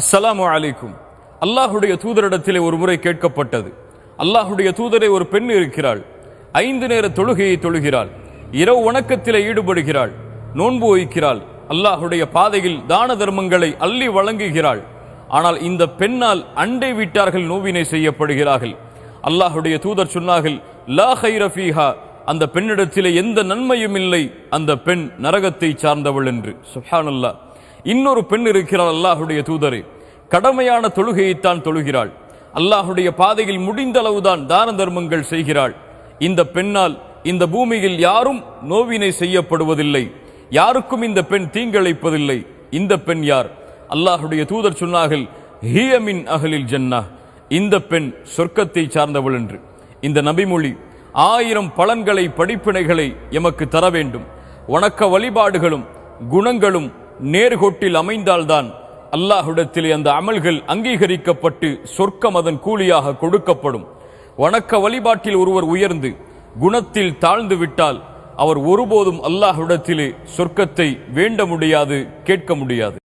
அஸ்ஸலாமு அலைக்கும். அல்லாஹுடைய தூதரிடத்திலே ஒரு முறை கேட்கப்பட்டது. அல்லாஹுடைய தூதரை ஒரு பெண் இருக்கிறாள். ஐந்து நேர தொழுகையை தொழுகிறாள். இரவு வணக்கத்திலே ஈடுபடுகிறாள். நோன்பு வைக்கிறாள். அல்லாஹுடைய பாதையில் தான தர்மங்களை அள்ளி வழங்குகிறாள். ஆனால் இந்த பெண்ணால் அண்டை வீட்டார்கள் நோவினை செய்யப்படுகிறார்கள். அல்லாஹுடைய தூதர் சொன்னார்கள் லா ஹைர அந்த பெண்ணிடத்திலே எந்த நன்மையும் இல்லை. அந்த பெண் நரகத்தை சார்ந்தவள் என்று. சுஹானுல்லா இன்னொரு பெண் இருக்கிறாள் அல்லாஹுடைய தூதரே. கடமையான தொழுகையைத்தான் தொழுகிறாள். அல்லாஹுடைய பாதையில் முடிந்த அளவுதான் தான தர்மங்கள் செய்கிறாள். இந்த பெண்ணால் இந்த பூமியில் யாரும் நோவினை செய்யப்படுவதில்லை. யாருக்கும் இந்த பெண் தீங்கிழைப்பதில்லை. இந்த பெண் யார்? அல்லாஹுடைய தூதர் சொன்னார்கள் ஹியமின் அகலில் ஜன்னா இந்த பெண் சொர்க்கத்தை சார்ந்தவள் என்று. இந்த நபிமொழி ஆயிரம் பலன்களை படிப்பினைகளை எமக்கு தர வேண்டும். வணக்க வழிபாடுகளும் குணங்களும் நேர்கோட்டில் அமைந்தால்தான் அல்லாஹுடத்திலே அந்த அமல்கள் அங்கீகரிக்கப்பட்டு சொர்க்கம் அதன் கூலியாக கொடுக்கப்படும். வணக்க வழிபாட்டில் ஒருவர் உயர்ந்து குணத்தில் தாழ்ந்து விட்டால் அவர் ஒருபோதும் அல்லாஹுடத்திலே சொர்க்கத்தை வேண்ட முடியாது கேட்க முடியாது.